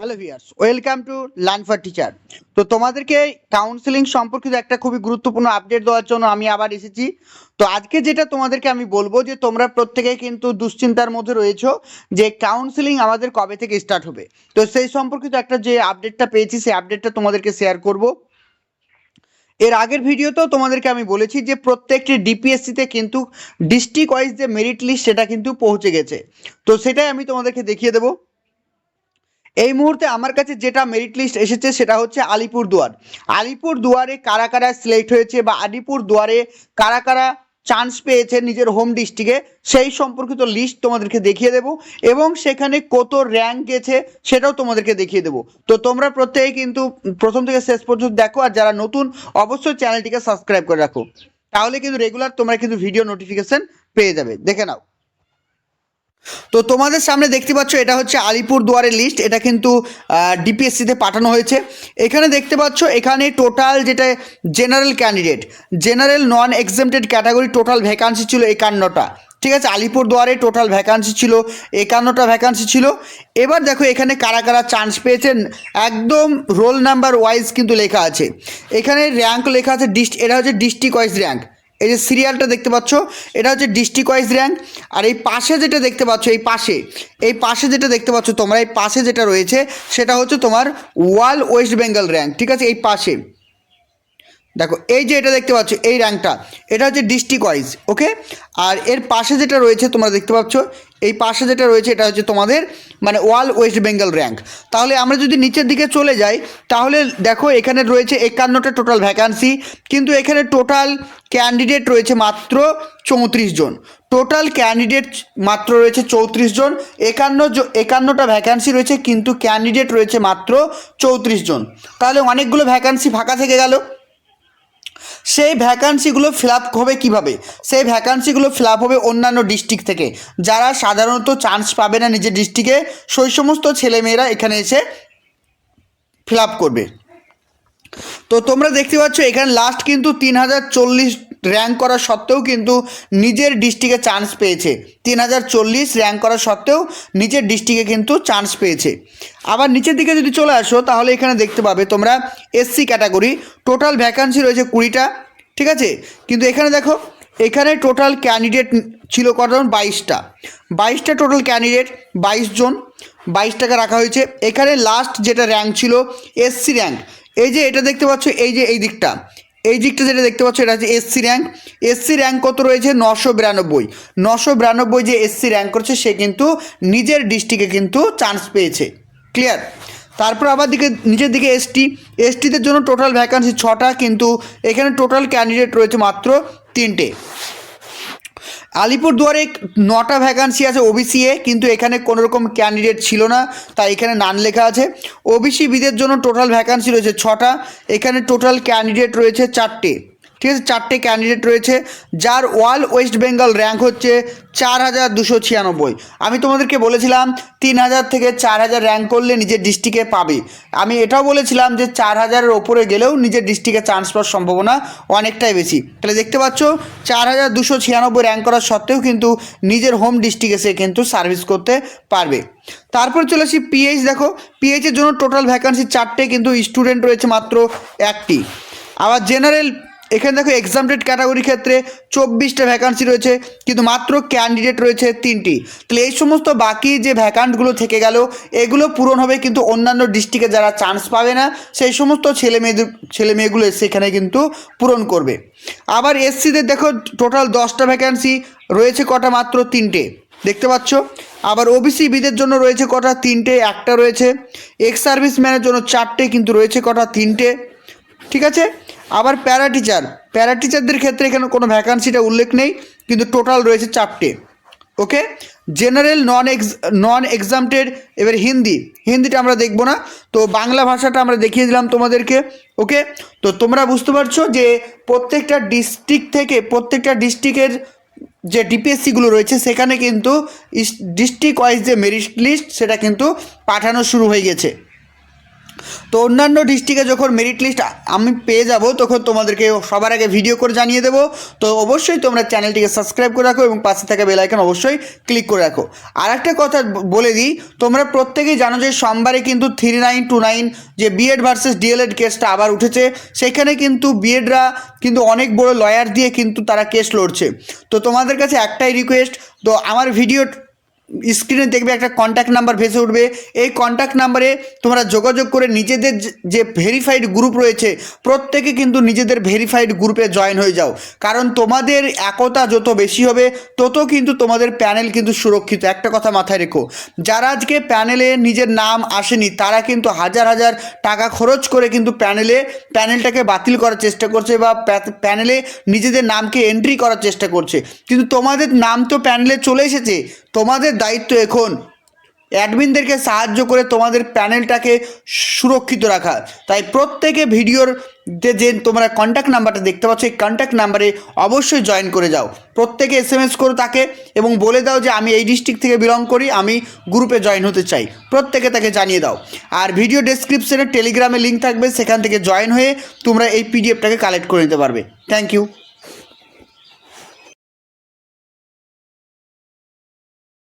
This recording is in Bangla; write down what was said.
Hello viewers welcome to learn for teacher তো তোমাদেরকে কাউন্সেলিং সম্পর্কিত একটা খুবই গুরুত্বপূর্ণ আপডেট দেওয়ার জন্য আমি আবার এসেছি। তো আজকে যেটা তোমাদেরকে আমি বলব যে, তোমরা প্রত্যেকে কিন্তু দুশ্চিন্তার মধ্যে রয়েছো যে কাউন্সেলিং আমাদের কবে থেকে স্টার্ট হবে। তো সেই সম্পর্কিত একটা যে আপডেটটা পেয়েছি, সেই আপডেটটা তোমাদেরকে শেয়ার করব। এর আগের ভিডিওতেও তোমাদেরকে আমি বলেছি যে, প্রত্যেকটি ডিপিএসসিতে কিন্তু ডিস্ট্রিক্ট ওয়াইজ যে মেরিট লিস্ট সেটা কিন্তু পৌঁছে গেছে। তো সেটাই আমি তোমাদেরকে দেখিয়ে দেবো। এই মুহূর্তে আমার কাছে যেটা মেরিট লিস্ট এসেছে সেটা হচ্ছে আলিপুর দুয়ার। আলিপুর দুয়ারে কারা কারা সিলেক্ট হয়েছে বা আলিপুর দুয়ারে কারা কারা চান্স পেয়েছে নিজের হোম ডিস্ট্রিক্টে সেই সম্পর্কিত লিস্ট তোমাদেরকে দেখিয়ে দেবো এবং সেখানে কত র্যাঙ্ক গেছে সেটাও তোমাদেরকে দেখিয়ে দেবো। তো তোমরা প্রত্যেকে কিন্তু প্রথম থেকে শেষ পর্যন্ত দেখো আর যারা নতুন, অবশ্যই চ্যানেলটিকে সাবস্ক্রাইব করে রাখো। তাহলে কিন্তু রেগুলার তোমরা কিন্তু ভিডিও নোটিফিকেশন পেয়ে যাবে। দেখে নাও। তো তোমাদের সামনে দেখতে পাচ্ছ, এটা হচ্ছে আলিপুর দুয়ারের লিস্ট এটা কিন্তু ডিপিএসসিতে পাঠানো হয়েছে। এখানে দেখতে পাচ্ছ, এখানে টোটাল যেটা general candidate general non exempted category total vacancy ছিল একান্নটা। ঠিক আছে, আলিপুর দুয়ারে টোটাল ভ্যাকান্সি ছিল, একান্নটা ভ্যাকান্সি ছিল। এবার দেখো, এখানে কারা কারা চান্স পেয়েছেন, একদম রোল নাম্বার ওয়াইজ কিন্তু লেখা আছে। এখানে র্যাঙ্ক লেখা আছে ডিস্ট এটা হচ্ছে ডিস্ট্রিক্ট ওয়াইজ র্যাঙ্ক এই যে সিরিয়ালটা দেখতে পাচ্ছ, এটা হচ্ছে ডিস্ট্রিক্ট ওয়াইজ র্যাঙ্ক। আর এই পাশে যেটা দেখতে পাচ্ছ, এই পাশে এই পাশে যেটা দেখতে পাচ্ছ তোমরা, এই পাশে যেটা রয়েছে, সেটা হচ্ছে তোমার ওয়াল ওয়েস্ট বেঙ্গল র্যাঙ্ক, ঠিক আছে? এই পাশে। দেখো, এই যে এটা দেখতে পাচ্ছ, এই র্যাঙ্কটা, এটা হচ্ছে ডিস্ট্রিক্ট ওয়াইজ ওকে আর এর পাশে যেটা রয়েছে, তোমরা দেখতে পাচ্ছ, এই পাশে যেটা রয়েছে, এটা হচ্ছে তোমাদের মানে ওয়াল ওয়েস্ট বেঙ্গল র্যাঙ্ক। তাহলে আমরা যদি নিচের দিকে চলে যাই, তাহলে দেখো এখানে রয়েছে একান্নটা টোটাল ভ্যাকান্সি কিন্তু এখানে টোটাল ক্যান্ডিডেট রয়েছে মাত্র চৌত্রিশ জন। টোটাল ক্যান্ডিডেট মাত্র রয়েছে চৌত্রিশ জন, একান্ন একান্নটা ভ্যাকান্সি রয়েছে, কিন্তু ক্যান্ডিডেট রয়েছে মাত্র চৌত্রিশ জন। তাহলে অনেকগুলো ভ্যাকান্সি ফাঁকা থেকে গেল। সেই ভ্যাকান্সিগুলো ফিল আপ হবে কীভাবে? সেই ভ্যাকান্সিগুলো ফিল আপ হবে অন্যান্য ডিস্ট্রিক্ট থেকে। যারা সাধারণত চান্স পাবে না নিজের ডিস্ট্রিক্টে সেই সমস্ত ছেলেমেয়েরা এখানে এসে ফিল আপ করবে। তো তোমরা দেখতে পাচ্ছ, এখানে লাস্ট কিন্তু তিন হাজার চল্লিশ র্যাঙ্ক করা সত্ত্বেও কিন্তু নিজের ডিস্ট্রিক্টে চান্স পেয়েছে। তিন হাজার চল্লিশ র্যাঙ্ক করা সত্ত্বেও নিজের ডিস্ট্রিক্টে কিন্তু চান্স পেয়েছে। আবার নিচের দিকে যদি চলে আসো, তাহলে এখানে দেখতে পাবে তোমরা এসসি ক্যাটাগরি টোটাল ভ্যাকান্সি রয়েছে কুড়িটা, ঠিক আছে? কিন্তু এখানে দেখো, এখানে টোটাল ক্যান্ডিডেট ছিল কতজন বাইশটা। বাইশটা টোটাল ক্যান্ডিডেট বাইশ জন। বাইশ টাকা রাখা হয়েছে। এখানে লাস্ট যেটা র্যাঙ্ক ছিল এসসি র্যাঙ্ক এই যে এটা দেখতে পাচ্ছ, এই যে এই দিকটা। এই দিকটা যেটা দেখতে পাচ্ছ, এটা হচ্ছে এসসি র্যাঙ্ক এসসি র্যাঙ্ক কত রয়েছে? নশো বিরানব্বই। নশো বিরানব্বই যে এসসি র্যাঙ্ক করছে, সে কিন্তু নিজের ডিস্ট্রিক্টে কিন্তু চান্স পেয়েছে। ক্লিয়ার তারপর আবার দিকে, নিচের দিকে এসটি এসটিদের জন্য টোটাল ভ্যাকান্সি ছটা, কিন্তু এখানে টোটাল ক্যান্ডিডেট রয়েছে মাত্র তিনটে। আলিপুরদুয়ারে নটা ভ্যাকান্সি আছে ওবিসি এ, কিন্তু এখানে কোনো রকম ক্যান্ডিডেট ছিল না, তাই এখানে নান লেখা আছে। ওবিসি বিদের জন্য টোটাল ভ্যাকান্সি রয়েছে ছটা, এখানে টোটাল ক্যান্ডিডেট রয়েছে চারটে। ঠিক আছে, চারটে ক্যান্ডিডেট রয়েছে, যার ওয়াল ওয়েস্ট বেঙ্গল র্যাঙ্ক হচ্ছে চার হাজার দুশো ছিয়ানব্বই। আমি তোমাদেরকে বলেছিলাম, তিন হাজার থেকে চার হাজার র্যাঙ্ক করলে নিজের ডিস্ট্রিক্টে পাবে। আমি এটাও বলেছিলাম যে চার হাজারের ওপরে গেলেও নিজের ডিস্ট্রিক্টে চান্স পাওয়ার সম্ভাবনা অনেকটাই বেশি। তাহলে দেখতে পাচ্ছ, চার হাজার দুশো ছিয়ানব্বই র্যাঙ্ক করার সত্ত্বেও কিন্তু নিজের হোম ডিস্ট্রিক্টে সে কিন্তু সার্ভিস করতে পারবে। তারপর চলে আসি পিএইচ দেখো পিএইচের জন্য টোটাল ভ্যাকান্সি চারটে কিন্তু স্টুডেন্ট রয়েছে মাত্র একটি। আবার জেনারেল এখানে দেখো এক্সামটেড ক্যাটাগরি ক্ষেত্রে চব্বিশটা ভ্যাকান্সি রয়েছে, কিন্তু মাত্র ক্যান্ডিডেট রয়েছে তিনটি। তাহলে এই সমস্ত বাকি যে ভ্যাকান্টগুলো থেকে গেল, এগুলো পূরণ হবে কিন্তু অন্যান্য ডিস্ট্রিক্টে যারা চান্স পাবে না, সেই সমস্ত ছেলে মেয়েদের, ছেলে মেয়েগুলো সেখানে কিন্তু পূরণ করবে। আবার এসসিদের দেখো টোটাল দশটা ভ্যাকান্সি রয়েছে কটা মাত্র তিনটে, দেখতে পাচ্ছ? আবার ওবিসি বিদের জন্য রয়েছে কটা তিনটে, একটা রয়েছে। এক্স সার্ভিসম্যানের জন্য চারটে, কিন্তু রয়েছে কটা তিনটে, ঠিক আছে? আবার প্যারা টিচার প্যারা টিচারদের ক্ষেত্রে এখানে কোনো ভ্যাকান্সিটা উল্লেখ নেই, কিন্তু টোটাল রয়েছে চারটে okay general non ex non exempted এবার হিন্দি, হিন্দিটা আমরা দেখব না, তো বাংলা ভাষাটা আমরা দেখিয়ে দিলাম তোমাদেরকে ওকে তো তোমরা বুঝতে পারছ যে প্রত্যেকটা ডিস্ট্রিক্ট থেকে, প্রত্যেকটা ডিস্ট্রিক্টের যে ডিপিএসসিগুলো রয়েছে, সেখানে কিন্তু ডিস্ট্রিক্ট ওয়াইজ যে মেরিট লিস্ট সেটা কিন্তু পাঠানো শুরু হয়ে গেছে। তো অন্যান্য ডিস্ট্রিক্টে যখন মেরিট লিস্ট আমি পেয়ে যাব, তখন তোমাদেরকে সবার আগে ভিডিও করে জানিয়ে দেবো। তো অবশ্যই তোমরা চ্যানেলটিকে সাবস্ক্রাইব করে রাখো এবং পাশে থাকা বেল আইকন অবশ্যই ক্লিক করে রাখো। আর একটা কথা বলে দিই, তোমরা প্রত্যেকেই জানো যে সোমবারে কিন্তু থ্রি নাইন টু নাইন যে বিএড ভার্সেস ডিএলএড কেসটা আবার উঠেছে। সেখানে কিন্তু বিএডরা কিন্তু অনেক বড় লয়ার দিয়ে কিন্তু তারা কেস লড়ছে। তো তোমাদের কাছে একটাই রিকোয়েস্ট তো আমার ভিডিও স্ক্রিনে দেখবে একটা কন্ট্যাক্ট নাম্বার ভেসে উঠবে। এই কন্ট্যাক্ট নাম্বারে তোমরা যোগাযোগ করে নিজেদের যে- ভেরিফাইড গ্রুপ রয়েছে, প্রত্যেকে কিন্তু নিজেদের ভেরিফাইড গ্রুপে জয়েন হয়ে যাও। কারণ তোমাদের একতা যত বেশি হবে, তত কিন্তু তোমাদের প্যানেল কিন্তু সুরক্ষিত। একটা কথা মাথায় রেখো, যারা আজকে প্যানেলে নিজের নাম আসেনি, তারা কিন্তু হাজার হাজার টাকা খরচ করে কিন্তু প্যানেলে প্যানেলটাকে বাতিল করার চেষ্টা করছে বা প্যানেলে নিজেদের নামকে এন্ট্রি করার চেষ্টা করছে। কিন্তু তোমাদের নাম তো প্যানেলে চলে এসেছে। তোমাদের দায়িত্ব এখন অ্যাডমিনদেরকে সাহায্য করে তোমাদের প্যানেলটাকে সুরক্ষিত রাখা। তাই প্রত্যেকে ভিডিওর যে যে তোমরা কন্ট্যাক্ট নাম্বারটা দেখতে পাচ্ছ, এই কন্ট্যাক্ট নাম্বারে অবশ্যই জয়েন করে যাও। প্রত্যেকে এস এম এস করো তাকে এবং বলে দাও যে আমি এই ডিস্ট্রিক্ট থেকে বিলং করি, আমি গ্রুপে জয়েন হতে চাই। প্রত্যেকে তাকে জানিয়ে দাও। আর ভিডিও ডেসক্রিপশনে টেলিগ্রামে লিঙ্ক থাকবে, সেখান থেকে জয়েন হয়ে তোমরা এই পিডিএফটাকে কালেক্ট করে নিতে পারবে। Thank you